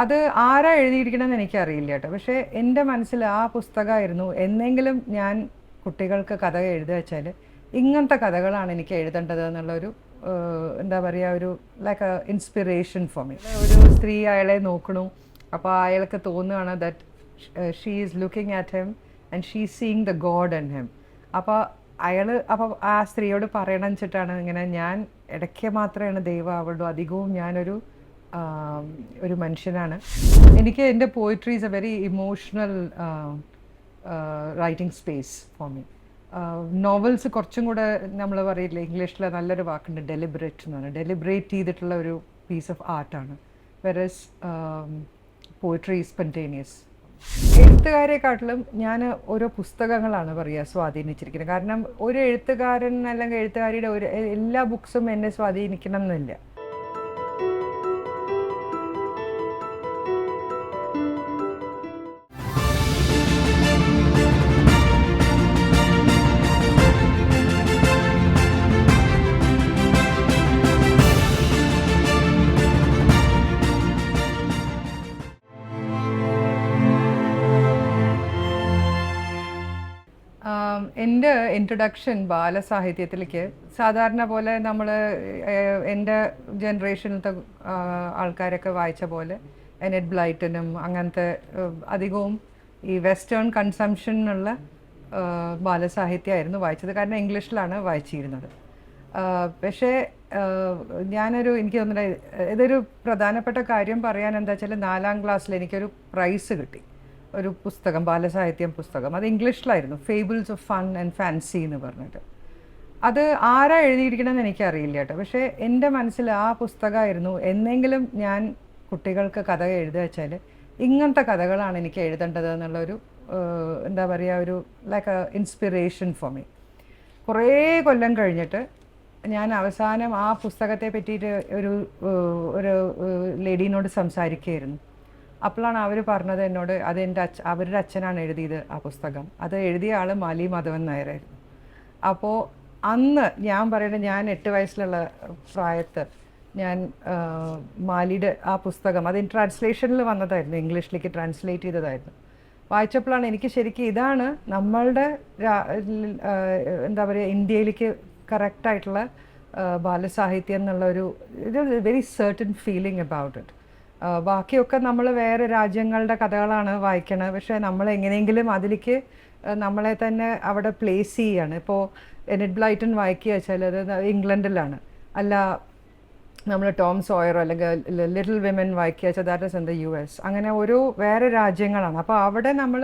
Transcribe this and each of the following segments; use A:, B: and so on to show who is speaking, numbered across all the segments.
A: അത് ആരാ എഴുതിയിരിക്കണമെന്ന് എനിക്കറിയില്ല കേട്ടോ. പക്ഷേ എന്റെ മനസ്സിൽ ആ പുസ്തകമായിരുന്നു. എന്നെങ്കിലും ഞാൻ കുട്ടികൾക്ക് കഥ എഴുതുക വെച്ചാൽ ഇങ്ങനത്തെ കഥകളാണ് എനിക്ക് എഴുതേണ്ടത് എന്നുള്ളൊരു എന്താ പറയുക ഒരു ലൈക്ക് ഇൻസ്പിറേഷൻ ഫോർ മീ ഒരു സ്ത്രീ അയാളെ നോക്കണു. അപ്പോൾ അയാൾക്ക് തോന്നുകയാണ് that she is looking at him and she seeing the god and him അപ്പോൾ അയാൾ അപ്പോൾ ആ സ്ത്രീയോട് പറയണം വെച്ചിട്ടാണ് ഇങ്ങനെ ഞാൻ ഇടയ്ക്ക് മാത്രമാണ് ദൈവം അവളുടെ അധികവും ഞാനൊരു ഒരു മനുഷ്യനാണ്. എനിക്ക് എന്റെ poetry is a very emotional writing space for me novels കുറച്ചും കൂടെ നമ്മൾ പറയില്ല ഇംഗ്ലീഷിൽ നല്ലൊരു വാക്കുണ്ട് ഡെലിബറേറ്റ് എന്ന് പറയുന്നത് ഡെലിബറേറ്റ് ചെയ്തിട്ടുള്ള ഒരു പീസ് ഓഫ് ആർട്ടാണ് വെറസ് പോയിട്രി സ്പെന്റേനിയസ് എഴുത്തുകാരെക്കാട്ടിലും ഞാൻ ഓരോ പുസ്തകങ്ങളാണ് പറയുക സ്വാധീനിച്ചിരിക്കുന്നത്. കാരണം ഒരു എഴുത്തുകാരൻ അല്ലെങ്കിൽ എഴുത്തുകാരിയുടെ ഒരു എല്ലാ ബുക്സും എന്നെ സ്വാധീനിക്കണം എന്നില്ല എന്റെ ഇൻട്രൊഡക്ഷൻ ബാലസാഹിത്യത്തിലേക്ക് സാധാരണ പോലെ നമ്മൾ എന്റെ ജനറേഷനിലത്തെ ആൾക്കാരൊക്കെ വായിച്ച പോലെ എനെഡ് ബ്ലൈറ്റനും അങ്ങനത്തെ അധികവും ഈ വെസ്റ്റേൺ കൺസംഷനുള്ള ബാലസാഹിത്യമായിരുന്നു വായിച്ചത്. കാരണം ഇംഗ്ലീഷിലാണ് വായിച്ചിരുന്നത്. പക്ഷേ ഞാനൊരു എനിക്ക് തോന്നുന്നില്ല ഇതൊരു പ്രധാനപ്പെട്ട കാര്യം പറയാൻ എന്താ വെച്ചാൽ നാലാം ക്ലാസ്സിൽ എനിക്കൊരു പ്രൈസ് കിട്ടി. ഒരു പുസ്തകം ബാലസാഹിത്യം പുസ്തകം. അത് ഇംഗ്ലീഷിലായിരുന്നു. Fables of fun and fancy എന്ന് പറഞ്ഞിട്ട്. അത് ആരാ എഴുതിയിരിക്കണമെന്ന് എനിക്കറിയില്ല കേട്ടോ. പക്ഷേ എന്റെ മനസ്സിൽ ആ പുസ്തകമായിരുന്നു. എന്നെങ്കിലും ഞാൻ കുട്ടികൾക്ക് കഥ എഴുതുക വെച്ചാൽ ഇങ്ങനത്തെ കഥകളാണ് എനിക്ക് എഴുതേണ്ടത് എന്നുള്ളൊരു എന്താ പറയുക ഒരു ലൈക്ക് ഇൻസ്പിറേഷൻ ഫോർ മീ കുറേ കൊല്ലം കഴിഞ്ഞിട്ട് ഞാൻ അവസാനം ആ പുസ്തകത്തെ പറ്റിയിട്ട് ഒരു ഒരു ലേഡീനോട് സംസാരിക്കുകയായിരുന്നു. അപ്പോഴാണ് അവർ പറഞ്ഞത് എന്നോട് അത് എന്റെ അച്ഛ അവരുടെ അച്ഛനാണ് എഴുതിയത് ആ പുസ്തകം. അത് എഴുതിയ ആൾ മാലി മാധവൻ നായരായിരുന്നു. അപ്പോൾ അന്ന് ഞാൻ പറയുന്നത് ഞാൻ എട്ട് വയസ്സിലുള്ള പ്രായത്ത് ഞാൻ മാലിയുടെ ആ പുസ്തകം അത് ട്രാൻസ്ലേഷനിൽ വന്നതായിരുന്നു ഇംഗ്ലീഷിലേക്ക് ട്രാൻസ്ലേറ്റ് ചെയ്തതായിരുന്നു. വായിച്ചപ്പോഴാണ് എനിക്ക് ശരിക്കും ഇതാണ് നമ്മളുടെ എന്താ പറയുക ഇന്ത്യയിലേക്ക് കറക്റ്റായിട്ടുള്ള ബാലസാഹിത്യം എന്നുള്ള ഒരു ഇത് very certain feeling about it ബാക്കിയൊക്കെ നമ്മൾ വേറെ രാജ്യങ്ങളുടെ കഥകളാണ് വായിക്കണത് പക്ഷേ നമ്മൾ എങ്ങനെയെങ്കിലും അതിലേക്ക് നമ്മളെ തന്നെ അവിടെ പ്ലേസ് ചെയ്യാണ്. ഇപ്പോൾ എനിഡ് ബ്ലൈറ്റൺ വായിക്കുക വെച്ചാൽ അത് ഇംഗ്ലണ്ടിലാണ്. അല്ല നമ്മൾ ടോം സോയറോ അല്ലെങ്കിൽ ലിറ്റിൽ വിമൻ വായിക്കുക വെച്ചാൽ that is in the U S. അങ്ങനെ ഓരോ വേറെ രാജ്യങ്ങളാണ്. അപ്പോൾ അവിടെ നമ്മൾ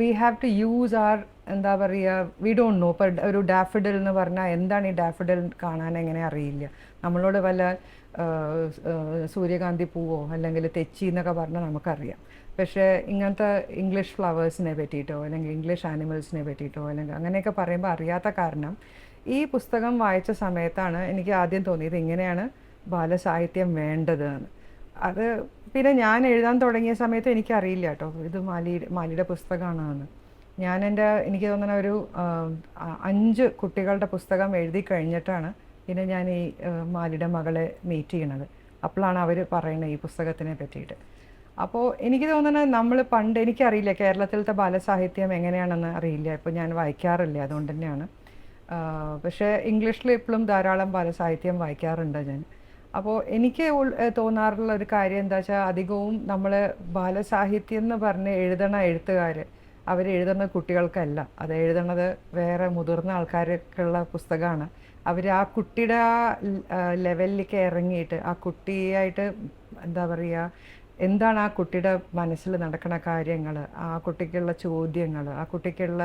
A: we have to use are എന്താ പറയുക വി ഡോണ്ട് നോ ഇപ്പോൾ ഒരു ഡാഫിഡിൽ എന്ന് പറഞ്ഞാൽ എന്താണ് ഈ ഡാഫിഡിൽ കാണാൻ എങ്ങനെ അറിയില്ല? നമ്മളോട് വല്ല സൂര്യകാന്തി പൂവോ അല്ലെങ്കിൽ തെച്ചി എന്നൊക്കെ പറഞ്ഞാൽ നമുക്കറിയാം. പക്ഷേ ഇങ്ങനത്തെ ഇംഗ്ലീഷ് ഫ്ലവേഴ്സിനെ പറ്റിയിട്ടോ അല്ലെങ്കിൽ ഇംഗ്ലീഷ് ആനിമൽസിനെ പറ്റിയിട്ടോ അല്ലെങ്കിൽ അങ്ങനെയൊക്കെ പറയുമ്പോൾ അറിയാത്ത കാരണം ഈ പുസ്തകം വായിച്ച സമയത്താണ് എനിക്ക് ആദ്യം തോന്നിയത് ഇങ്ങനെയാണ് ബാലസാഹിത്യം വേണ്ടത് എന്ന്. അത് പിന്നെ ഞാൻ എഴുതാൻ തുടങ്ങിയ സമയത്ത് എനിക്കറിയില്ല കേട്ടോ. ഇത് മാലി മാലിയുടെ പുസ്തകമാണെന്ന്. ഞാൻ എന്റെ എനിക്ക് തോന്നുന്ന ഒരു അഞ്ച് കുട്ടികളുടെ പുസ്തകം എഴുതി കഴിഞ്ഞിട്ടാണ് പിന്നെ ഞാൻ ഈ മാലിയുടെ മകളെ മീറ്റ് ചെയ്യണത്. അപ്പോഴാണ് അവർ പറയുന്നത് ഈ പുസ്തകത്തിനെ പറ്റിയിട്ട്. അപ്പോൾ എനിക്ക് തോന്നുന്നത് നമ്മൾ പണ്ട് എനിക്കറിയില്ല കേരളത്തിലത്തെ ബാലസാഹിത്യം എങ്ങനെയാണെന്ന് അറിയില്ല. ഇപ്പോൾ ഞാൻ വായിക്കാറില്ല അതുകൊണ്ട് തന്നെയാണ്. പക്ഷേ ഇംഗ്ലീഷിൽ ഇപ്പോഴും ധാരാളം ബാലസാഹിത്യം വായിക്കാറുണ്ട് ഞാൻ. അപ്പോൾ എനിക്ക് തോന്നാറുള്ള ഒരു കാര്യം എന്താ വെച്ചാൽ അധികവും നമ്മൾ ബാലസാഹിത്യം എന്ന് പറഞ്ഞ് എഴുതണ എഴുത്തുകാർ അവർ എഴുതുന്ന കുട്ടികൾക്കല്ല. അത് എഴുതണത് വേറെ മുതിർന്ന ആൾക്കാർക്കുള്ള പുസ്തകമാണ് അവർ ആ കുട്ടിയുടെ ആ ലെവലിലേക്ക് ഇറങ്ങിയിട്ട് ആ കുട്ടിയായിട്ട് എന്താ പറയുക എന്താണ് ആ കുട്ടിയുടെ മനസ്സിൽ നടക്കുന്ന കാര്യങ്ങൾ ആ കുട്ടിക്കുള്ള ചോദ്യങ്ങൾ ആ കുട്ടിക്കുള്ള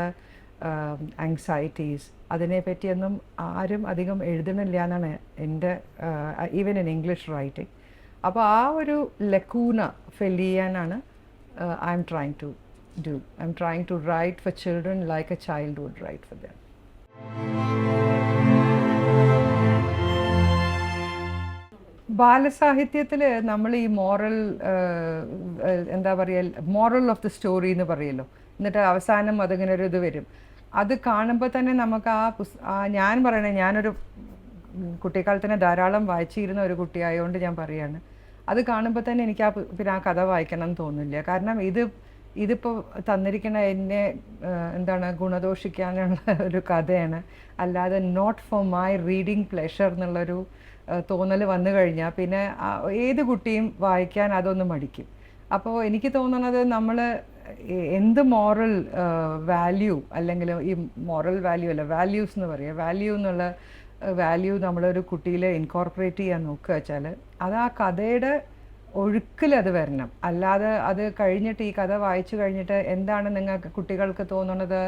A: ആങ്സൈറ്റീസ് അതിനെപ്പറ്റിയൊന്നും ആരും അധികം എഴുതണില്ല എന്നാണ് എന്റെ ഈവൻ ഇൻ ഇംഗ്ലീഷ് റൈറ്റിംഗ് അപ്പോൾ ആ ഒരു ലക്കൂന ഫിൽ ചെയ്യാനാണ് I'm trying to do I'm trying to write for children like a child would write for them ബാലസാഹിത്യത്തിൽ നമ്മൾ ഈ മോറൽ എന്താ പറയുക മോറൽ ഓഫ് ദി സ്റ്റോറി എന്ന് പറയുമല്ലോ എന്നിട്ട് അവസാനം അതിങ്ങനെ ഒരു ഇത് വരും. അത് കാണുമ്പോൾ തന്നെ നമുക്ക് ആ പുസ് ഞാൻ പറയണേ ഞാനൊരു ഉം, കുട്ടിക്കാലത്ത് തന്നെ ധാരാളം വായിച്ചിരുന്ന ഒരു കുട്ടിയായതുകൊണ്ട് ഞാൻ പറയാണ്. അത് കാണുമ്പോൾ തന്നെ എനിക്ക് ആ പിന്നെ ആ കഥ വായിക്കണം എന്ന് തോന്നില്ല. കാരണം ഇത് ഇതിപ്പോൾ തന്നിരിക്കുന്ന എന്നെ എന്താണ് ഗുണദോഷിക്കാനുള്ള ഒരു കഥയാണ്. അല്ലാതെ not for my reading pleasure എന്നുള്ളൊരു തോന്നൽ വന്നു കഴിഞ്ഞാൽ പിന്നെ ഏത് കുട്ടിയും വായിക്കാൻ അതൊന്ന് മടിക്കും. അപ്പോൾ എനിക്ക് തോന്നുന്നത് നമ്മൾ എന്ത് മോറൽ വാല്യൂ അല്ലെങ്കിൽ ഈ മോറൽ വാല്യൂ അല്ല വാല്യൂസ് എന്ന് പറയുക വാല്യൂ എന്നുള്ള വാല്യൂ നമ്മളൊരു കുട്ടിയിൽ ഇൻകോർപ്പറേറ്റ് ചെയ്യാൻ നോക്കുക വെച്ചാൽ അത് ആ കഥയുടെ ഒഴുക്കിൽ അത് വരണം. അല്ലാതെ അത് കഴിഞ്ഞിട്ട് ഈ കഥ വായിച്ചു കഴിഞ്ഞിട്ട് എന്താണ് നിങ്ങൾക്ക് കുട്ടികൾക്ക് തോന്നുന്നത്?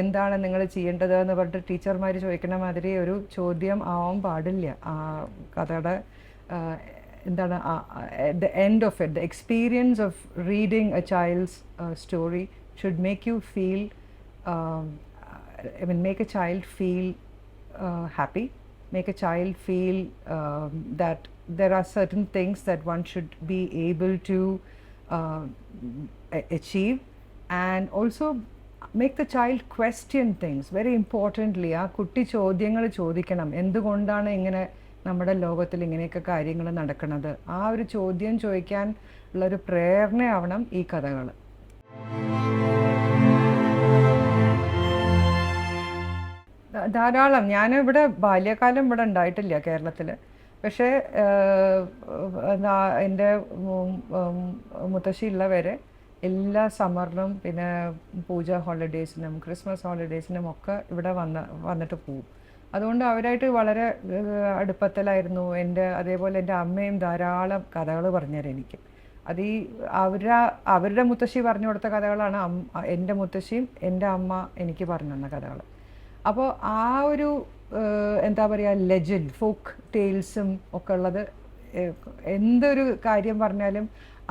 A: എന്താണ് നിങ്ങൾ ചെയ്യേണ്ടത് എന്ന് പറഞ്ഞിട്ട് ടീച്ചർമാർ ചോദിക്കുന്ന മാതിരി ഒരു ചോദ്യം ആവാൻ പാടില്ല. ആ കഥയുടെ എന്താണ് the end of it the experience of reading a child's story should make you feel I mean make a child feel uh, happy, make a child feel um, that there are certain things that one should be able to uh, a- achieve, and also make the child question things. Very importantly, ആ കുട്ടി ചോദ്യങ്ങൾ ചോദിക്കണം എന്തുകൊണ്ടാണ് ഇങ്ങനെ നമ്മുടെ ലോകത്തിൽ ഇങ്ങനെയൊക്കെ കാര്യങ്ങൾ നടക്കുന്നത് ആ ഒരു ചോദ്യം ചോദിക്കാൻ ഉള്ളൊരു പ്രേരണയാവണം ഈ കഥകൾ. ധാരാളം. ഞാൻ ഇവിടെ ബാല്യകാലം ഇവിടെ ഉണ്ടായിട്ടില്ല കേരളത്തിൽ പക്ഷേ എന്റെ മുത്തശ്ശി ഉള്ളവരെ എല്ലാ സമ്മറിനും പിന്നെ പൂജ ഹോളിഡേയ്സിനും ക്രിസ്മസ് ഹോളിഡേയ്സിനും ഒക്കെ ഇവിടെ വന്ന് വന്നിട്ട് പോവും. അതുകൊണ്ട് അവരായിട്ട് വളരെ അടുപ്പത്തിലായിരുന്നു. എന്റെ അതേപോലെ എന്റെ അമ്മയും ധാരാളം കഥകൾ പറഞ്ഞുതരും എനിക്ക്. അത് ഈ അവരുടെ അവരുടെ മുത്തശ്ശി പറഞ്ഞു കൊടുത്ത കഥകളാണ് എന്റെ മുത്തശ്ശിയും എന്റെ അമ്മ എനിക്ക് പറഞ്ഞു തന്ന കഥകൾ. അപ്പോൾ ആ ഒരു എന്താ പറയുക ലെജൻഡ് ഫോക്ക് ടെയിൽസും ഒക്കെ ഉള്ളത് എന്തൊരു കാര്യം പറഞ്ഞാലും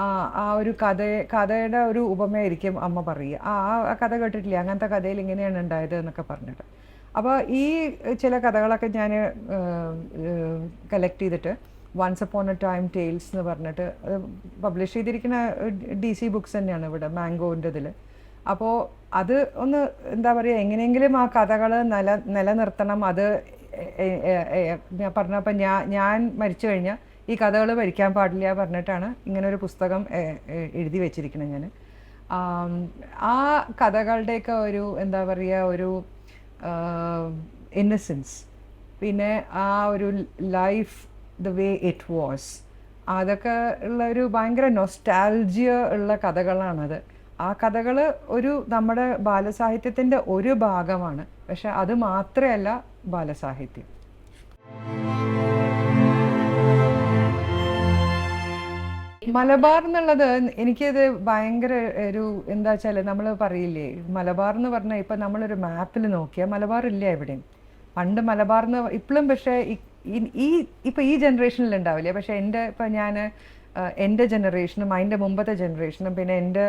A: ആ ആ ഒരു കഥ കഥയുടെ ഒരു ഉപമയായിരിക്കും അമ്മ പറയുക. ആ ആ കഥ കേട്ടിട്ടില്ല? അങ്ങനത്തെ കഥയിൽ ഇങ്ങനെയാണ് ഉണ്ടായത് എന്നൊക്കെ പറഞ്ഞിട്ട്. അപ്പോൾ ഈ ചില കഥകളൊക്കെ ഞാൻ കളക്ട് ചെയ്തിട്ട് once upon a time tales എന്ന് പറഞ്ഞിട്ട് പബ്ലിഷ് ചെയ്തിരിക്കുന്ന ഡി സി ബുക്സ് തന്നെയാണ് ഇവിടെ മാംഗോന്റെ ഇതിൽ അപ്പോൾ അത് ഒന്ന് എന്താ പറയുക എങ്ങനെയെങ്കിലും ആ കഥകൾ നില നിലനിർത്തണം. അത് ഞാൻ പറഞ്ഞപ്പോൾ ഞാൻ ഞാൻ മരിച്ചു കഴിഞ്ഞാൽ ഈ കഥകൾ ഭരിക്കാൻ പാടില്ല പറഞ്ഞിട്ടാണ് ഇങ്ങനെ ഒരു പുസ്തകം എഴുതി വെച്ചിരിക്കുന്നത് ഞാൻ ആ കഥകളുടെയൊക്കെ ഒരു എന്താ പറയുക ഒരു ഇന്നസെൻസ് പിന്നെ ആ ഒരു life the way it was അതൊക്കെ ഉള്ള ഒരു ഭയങ്കര നൊസ്റ്റാൽജിയ ഉള്ള കഥകളാണത് ആ കഥകൾ ഒരു നമ്മുടെ ബാലസാഹിത്യത്തിന്റെ ഒരു ഭാഗമാണ്. പക്ഷെ അത് മാത്രമല്ല ബാലസാഹിത്യം. മലബാർ എന്നുള്ളത് എനിക്കത് ഭയങ്കര ഒരു എന്താ വെച്ചാൽ നമ്മൾ പറയില്ലേ മലബാർ എന്ന് പറഞ്ഞാൽ ഇപ്പം നമ്മളൊരു മാപ്പിൽ നോക്കിയാൽ മലബാർ ഇല്ല എവിടെയും. പണ്ട് മലബാർ എന്ന് ഇപ്പോഴും പക്ഷേ ഈ- ഇപ്പം ഈ ജനറേഷനിൽ ഉണ്ടാവില്ല? പക്ഷേ എന്റെ ഇപ്പം ഞാൻ എന്റെ ജനറേഷനും അതിന്റെ മുമ്പത്തെ ജനറേഷനും പിന്നെ എന്റെ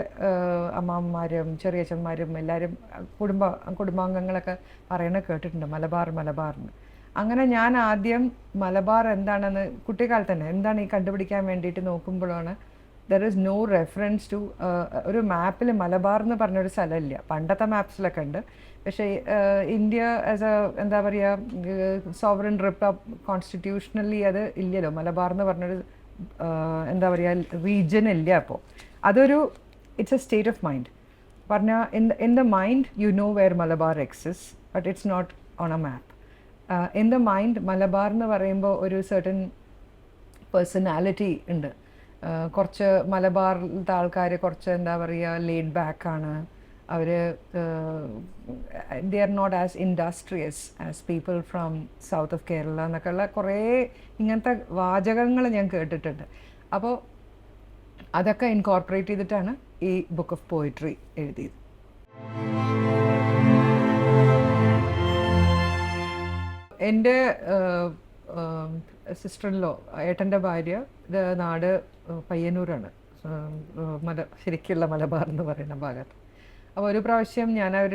A: അമ്മമാരും ചെറിയച്ഛന്മാരും എല്ലാവരും കുടുംബ കുടുംബാംഗങ്ങളൊക്കെ പറയണ കേട്ടിട്ടുണ്ട് മലബാർ മലബാറിന് അങ്ങനെ ഞാൻ ആദ്യം മലബാർ എന്താണെന്ന് കുട്ടിക്കാലത്ത് തന്നെ എന്താണ് ഈ കണ്ടുപിടിക്കാൻ വേണ്ടിയിട്ട് നോക്കുമ്പോഴാണ് there is no reference to ഒരു മാപ്പിൽ മലബാർ എന്ന് പറഞ്ഞൊരു സ്ഥലമില്ല. പണ്ടത്തെ മാപ്സിലൊക്കെ ഉണ്ട്. പക്ഷേ ഇന്ത്യ ആസ് എ എന്താ പറയുക സോവറിൻ റിപ്പബ് കോൺസ്റ്റിറ്റ്യൂഷണലി അത് ഇല്ലല്ലോ. മലബാർ എന്ന് പറഞ്ഞൊരു എന്താ പറയുക റീജിയൻ ഇല്ല അപ്പോൾ അതൊരു it's a state of mind പറഞ്ഞാൽ in in the mind you know where Malabar exists but it's not on a map in the mind Malabar എന്ന് പറയുമ്പോൾ ഒരു സെർട്ടൻ പേഴ്സണാലിറ്റി ഉണ്ട്. കുറച്ച് മലബാറിലത്തെ ആൾക്കാർ കുറച്ച് എന്താ പറയുക ലേഡ് ബാക്ക് ആണ്. അവർ they are not as industrious as people from south of Kerala എന്നൊക്കെയുള്ള കുറേ ഇങ്ങനത്തെ വാചകങ്ങൾ ഞാൻ കേട്ടിട്ടുണ്ട്. അപ്പോൾ അതൊക്കെ ഇൻകോർപ്പറേറ്റ് ചെയ്തിട്ടാണ് ഈ ബുക്ക് ഓഫ് പോയിട്രി എഴുതിയത്. എന്റെ സിസ്റ്ററിലോ ഏട്ടന്റെ ഭാര്യ നാട് പയ്യന്നൂരാണ്. മല ശരിക്കുള്ള മലബാർ എന്ന് പറയുന്ന ഭാഗത്ത്. അപ്പോൾ ഒരു പ്രാവശ്യം ഞാൻ അവർ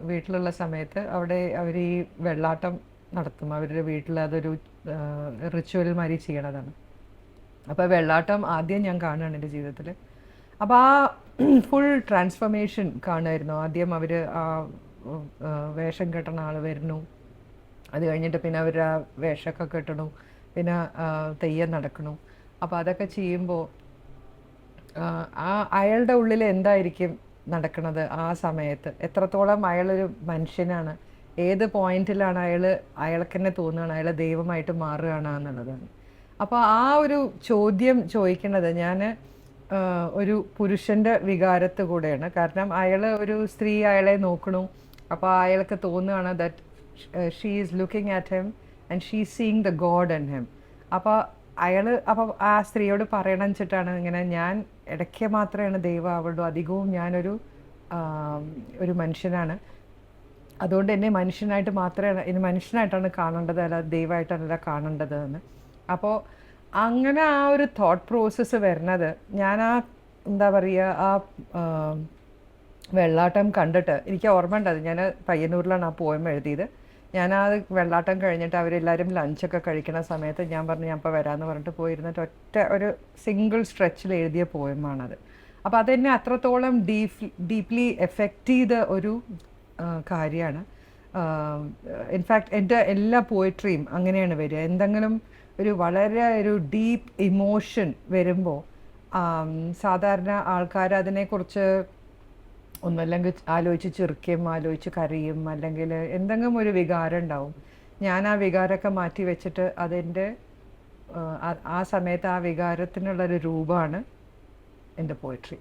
A: വീട്ടിലുള്ള സമയത്ത് അവിടെ അവർ ഈ വെള്ളാട്ടം നടത്തും. അവരുടെ വീട്ടിൽ അതൊരു റിച്വൽ മാതിരി ചെയ്യണതാണ്. അപ്പോൾ വെള്ളാട്ടം ആദ്യം ഞാൻ കാണുകയാണ് എന്റെ ജീവിതത്തിൽ. അപ്പോൾ ആ ഫുൾ ട്രാൻസ്ഫർമേഷൻ കാണുമായിരുന്നു. ആദ്യം അവർ ആ, വേഷം കെട്ടണ ആൾ വരുന്നു. അത് കഴിഞ്ഞിട്ട് പിന്നെ അവർ ആ വേഷമൊക്കെ കെട്ടണു. പിന്നെ തെയ്യം നടക്കണു. അപ്പോൾ അതൊക്കെ ചെയ്യുമ്പോൾ ആ അയാളുടെ ഉള്ളിൽ എന്തായിരിക്കും നടക്കുന്നത് ആ സമയത്ത്? എത്രത്തോളം അയാളൊരു മനുഷ്യനാണ്? ഏത് പോയിന്റിലാണ് അയാൾ അയാൾക്ക് തന്നെ തോന്നുകയാണ് അയാൾ ദൈവമായിട്ട് മാറുകയാണ് എന്നുള്ളതാണ്. അപ്പോൾ ആ ഒരു ചോദ്യം ചോദിക്കുന്നത് ഞാൻ ഒരു പുരുഷന്റെ വികാരത്ത് കൂടെയാണ്. കാരണം അയാൾ ഒരു സ്ത്രീ അയാളെ നോക്കണു. അപ്പോൾ അയാൾക്ക് തോന്നുകയാണ് that she is looking at him and she seeing the god in him അപ്പോൾ അയാൾ അപ്പോൾ ആ സ്ത്രീയോട് പറയണം വെച്ചിട്ടാണ് ഇങ്ങനെ ഞാൻ ഇടയ്ക്ക് മാത്രമാണ് ദൈവം അവളുടെ അധികവും ഞാനൊരു ഒരു മനുഷ്യനാണ്. അതുകൊണ്ട് എന്നെ മനുഷ്യനായിട്ട് മാത്രമേ എന്നെ മനുഷ്യനായിട്ടാണ് കാണേണ്ടത് അല്ല ദൈവമായിട്ടല്ല കാണേണ്ടത് എന്ന്. അപ്പോൾ അങ്ങനെ ആ ഒരു തോട്ട് പ്രോസസ്സ് വരുന്നത് ഞാൻ ആ എന്താ പറയുക ആ വെള്ളാട്ടം കണ്ടിട്ട് എനിക്ക് ഓർമ്മ ഉണ്ട് അത് ഞാൻ പയ്യന്നൂരിലാണ് ആ പോയം എഴുതിയത്. ഞാൻ ആ വെള്ളാട്ടം കഴിഞ്ഞിട്ട് അവരെല്ലാവരും ലഞ്ചൊക്കെ കഴിക്കുന്ന സമയത്ത് ഞാൻ പറഞ്ഞു ഞാൻ ഇപ്പോൾ വരാമെന്ന് പറഞ്ഞിട്ട് പോയിരുന്നിട്ട് ഒറ്റ ഒരു സിംഗിൾ സ്ട്രെച്ചിൽ എഴുതിയ പോയമാണത് അപ്പോൾ അതെന്നെ അത്രത്തോളം ഡീപ് ഡീപ്ലി എഫക്റ്റ് ചെയ്ത ഒരു കാര്യമാണ്. ഇൻഫാക്ട് എന്റെ എല്ലാ പോയിട്രിയും അങ്ങനെയാണ് വരിക. എന്തെങ്കിലും ഒരു വളരെ ഒരു ഡീപ്പ് ഇമോഷൻ വരുമ്പോൾ സാധാരണ ആൾക്കാർ അതിനെക്കുറിച്ച് ഒന്നല്ലെങ്കിൽ ആലോചിച്ച് ചിരിക്കും ആലോചിച്ച് കരയും അല്ലെങ്കിൽ എന്തെങ്കിലും ഒരു വികാരം ഉണ്ടാവും. ഞാൻ ആ വികാരമൊക്കെ മാറ്റി വെച്ചിട്ട് അതെന്റെ ആ സമയത്ത് ആ വികാരത്തിനുള്ളൊരു രൂപമാണ് എന്റെ പോയിട്രി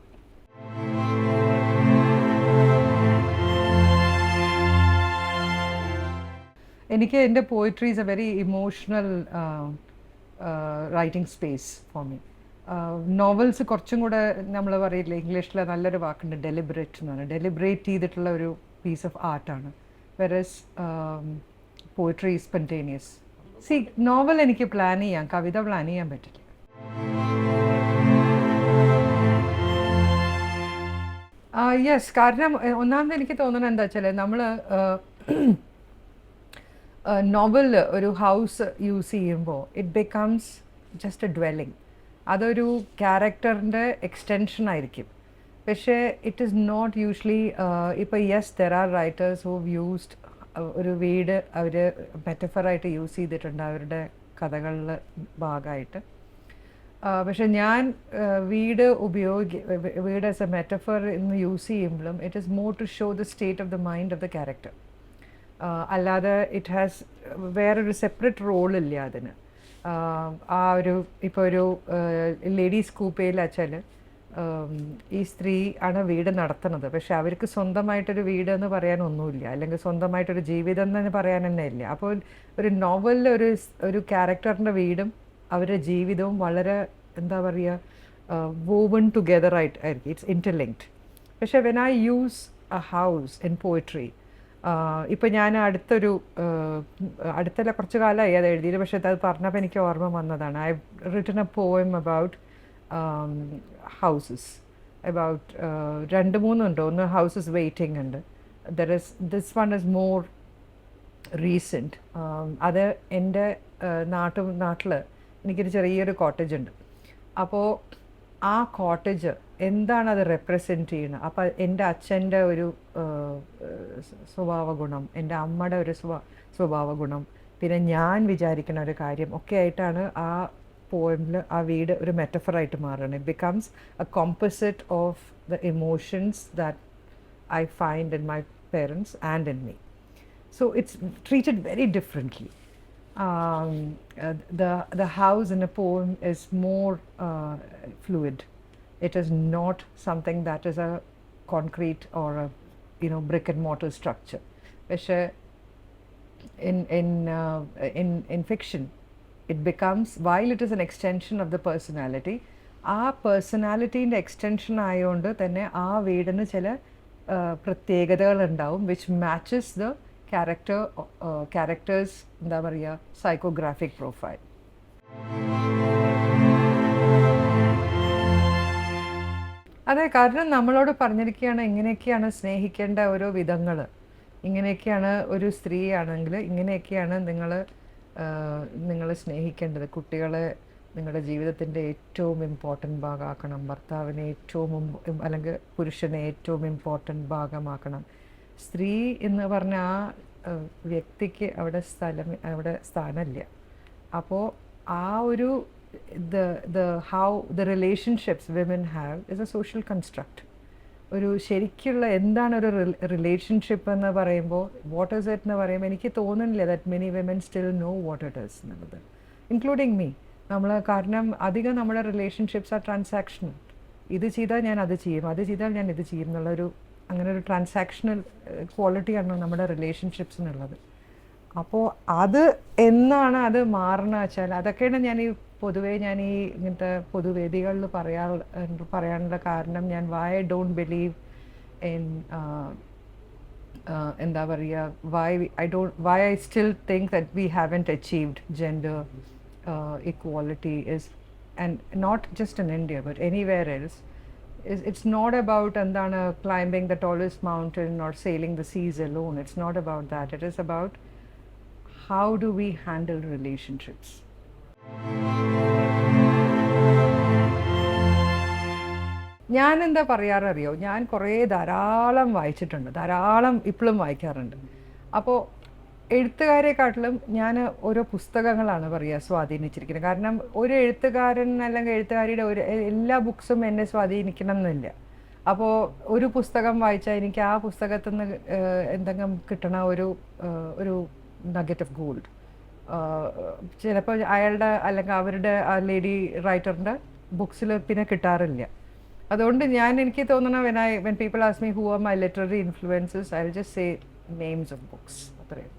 A: എനിക്ക് എന്റെ poetry is a very emotional writing space for me novels കുറച്ചും കൂടെ നമ്മൾ പറയില്ല ഇംഗ്ലീഷിൽ നല്ലൊരു വാക്കുണ്ട് ഡെലിബറേറ്റ് എന്ന് എന്നാണ് ഡെലിബറേറ്റ് ചെയ്തിട്ടുള്ള ഒരു piece of ആർട്ടാണ് versus poetry spontaneous see novel എനിക്ക് പ്ലാൻ ചെയ്യാം കവിത പ്ലാൻ ചെയ്യാൻ പറ്റില്ല. യെസ് കാരണം ഒന്നാമത് എനിക്ക് തോന്നുന്നത് എന്താ വെച്ചാൽ നമ്മൾ നോവൽ ഒരു ഹൗസ് യൂസ് ചെയ്യുമ്പോൾ it becomes just a dwelling അതൊരു ക്യാരക്ടറിന്റെ എക്സ്റ്റെൻഷൻ ആയിരിക്കും. പക്ഷേ ഇറ്റ് ഈസ് നോട്ട് യൂഷ്വലി ഇപ്പോൾ yes there are writers who used ഒരു വീട് അവർ മെറ്റഫറായിട്ട് യൂസ് ചെയ്തിട്ടുണ്ട് അവരുടെ കഥകളിൽ ഭാഗമായിട്ട്. ആ, പക്ഷെ ഞാൻ ആ, വീട് ഉപയോഗി വീട് ആസ് എ മെറ്റഫർ എന്ന് യൂസ് ചെയ്യുമ്പോഴും it is more to show the state of the mind of the character അല്ലാതെ ഇറ്റ് ഹാസ് വേറൊരു സെപ്പറേറ്റ് റോളില്ല അതിന്. ആ, ഒരു ഇപ്പോൾ ഒരു ലേഡീസ് കൂപ്പയിൽ വെച്ചാൽ ഈ സ്ത്രീ ആണ് വീട് നടത്തുന്നത്. പക്ഷെ അവർക്ക് സ്വന്തമായിട്ടൊരു വീട് എന്ന് പറയാനൊന്നുമില്ല. അല്ലെങ്കിൽ സ്വന്തമായിട്ടൊരു ജീവിതം എന്ന് പറയാൻ തന്നെ ഇല്ല അപ്പോൾ ഒരു നോവലിൽ ഒരു ഒരു ക്യാരക്ടറിന്റെ വീടും അവരുടെ ജീവിതവും വളരെ എന്താ പറയുക വോവൺ ടുഗെദർ ആയിട്ട് ആയിരിക്കും. ഇറ്റ്സ് ഇന്റർലിങ്ക്ഡ് പക്ഷേ when I use a house in poetry ഇപ്പം ഞാൻ അടുത്തൊരു അടുത്തല്ല കുറച്ച് കാലമായി അത് എഴുതിയത് പക്ഷേ അത് പറഞ്ഞപ്പോൾ എനിക്ക് ഓർമ്മ വന്നതാണ്. I written a poem about houses about രണ്ട് മൂന്നുണ്ട്. ഒന്ന് ഹൗസസ് വെയിറ്റിംഗ് ഉണ്ട്. There is this one is more recent അത് എന്റെ നാട്ടു നാട്ടിൽ എനിക്കൊരു ചെറിയൊരു കോട്ടേജ് ഉണ്ട്. അപ്പോൾ ആ കോട്ടേജ് എന്താണ് അത് റെപ്രസെന്റ് ചെയ്യുന്നത് അപ്പോൾ എന്റെ അച്ഛന്റെ ഒരു സ്വഭാവ ഗുണം എന്റെ അമ്മയുടെ ഒരു സ്വ സ്വഭാവ ഗുണം പിന്നെ ഞാൻ വിചാരിക്കുന്ന ഒരു കാര്യം ഒക്കെ ആയിട്ടാണ് ആ പോയിമിൽ ആ വീട് ഒരു മെറ്റഫറായിട്ട് മാറുന്നത് it becomes a composite of the emotions that I find in my parents and in me so it's treated very differently Um, uh, the the house in a poem is uh. It is not something that is a concrete or a you know brick and mortar structure. പക്ഷേ in in uh, in in fiction, it becomes while it is an extension of the personality. ആ പേഴ്സണാലിറ്റീന്റെ extension ആയതുകൊണ്ട് തന്നെ ആ വീടിന് ചില പ്രത്യേകതകളുണ്ടാവും which matches the character characters എന്താ പറയുക psychographic profile അതെ കാരണം നമ്മളോട് പറഞ്ഞിരിക്കുകയാണ് ഇങ്ങനെയൊക്കെയാണ് സ്നേഹിക്കേണ്ട ഓരോ വിധങ്ങൾ ഇങ്ങനെയൊക്കെയാണ് ഒരു സ്ത്രീയാണെങ്കിൽ ഇങ്ങനെയൊക്കെയാണ് നിങ്ങൾ നിങ്ങൾ സ്നേഹിക്കേണ്ടത്. കുട്ടികളെ നിങ്ങളുടെ ജീവിതത്തിന്റെ ഏറ്റവും ഇമ്പോർട്ടന്റ് ഭാഗമാക്കണം. ഭർത്താവിനെ ഏറ്റവും അല്ലെങ്കിൽ പുരുഷനെ ഏറ്റവും ഇമ്പോർട്ടന്റ് ഭാഗമാക്കണം. സ്ത്രീ എന്ന് പറഞ്ഞ ആ വ്യക്തിക്ക് അവിടെ സ്ഥലം അവിടെ സ്ഥാനമില്ല. അപ്പോൾ ആ ഒരു the the how the relationships women have is a social construct. ഒരു ശരിക്കുള്ള എന്താണ് ഒരു റിലേഷൻഷിപ്പ് എന്ന് പറയുമ്പോൾ വാട്ട് ഇസ് ഇറ്റ് എന്ന് പറയുമ്പോൾ എനിക്ക് തോന്നുന്നില്ല that many women still know what it is എന്നുള്ളത്. ഇൻക്ലൂഡിങ് മീ നമ്മൾ കാരണം അധികം നമ്മുടെ റിലേഷൻഷിപ്സ് ആ ട്രാൻസാക്ഷണൽ ഇത് ചെയ്താൽ ഞാൻ അത് ചെയ്യും അത് ചെയ്താൽ ഞാൻ ഇത് ചെയ്യും എന്നുള്ളൊരു അങ്ങനെ ഒരു ട്രാൻസാക്ഷണൽ ക്വാളിറ്റിയാണ് നമ്മുടെ റിലേഷൻഷിപ്സിനുള്ളത് അപ്പോൾ അത് എന്നാണ് അത് മാറണ വെച്ചാൽ അതൊക്കെയാണ് ഞാൻ ഈ പൊതുവേ ഞാൻ ഈ ഇങ്ങനത്തെ പൊതുവേദികളിൽ പറയാ പറയാനുള്ള കാരണം ഞാൻ വൈ ഡോണ്ട് ബിലീവ് ഇൻ എന്താ പറയുക why I don't why I still think that we haven't achieved gender equality is and not just in India but anywhere else is it's not about എന്താണ് climbing the tallest mountain or sailing the seas alone. It's not about that. It is about how do we handle relationships. ഞാൻ എന്താ പറയാററിയോ? ഞാൻ കുറേ ധാരാളം വായിച്ചിട്ടുണ്ട്. ധാരാളം ഇപ്പോഴും വായിക്കാറുണ്ട്. അപ്പോൾ എഴുത്തുകാരെക്കാട്ടിലും ഞാൻ ഓരോ പുസ്തകങ്ങളാണ് പറയുക സ്വാധീനിച്ചിരിക്കുന്നത്. കാരണം ഒരു എഴുത്തുകാരൻ അല്ലെങ്കിൽ എഴുത്തുകാരിയുടെ ഒരു എല്ലാ ബുക്സും എന്നെ സ്വാധീനിക്കണം എന്നില്ല അപ്പോൾ ഒരു പുസ്തകം വായിച്ചാൽ എനിക്ക് ആ പുസ്തകത്തിൽ നിന്ന് എന്തെങ്കിലും കിട്ടണ ഒരു ഒരു നഗറ്റ് ഓഫ് ഗോൾഡ് ചിലപ്പോൾ അയാളുടെ അല്ലെങ്കിൽ അവരുടെ ആ ലേഡി റൈറ്ററിന്റെ ബുക്സിൽ പിന്നെ കിട്ടാറില്ല. അതുകൊണ്ട് ഞാൻ എനിക്ക് തോന്നണ when I when people ask me who are my literary influences I will just say names of books അത്രയും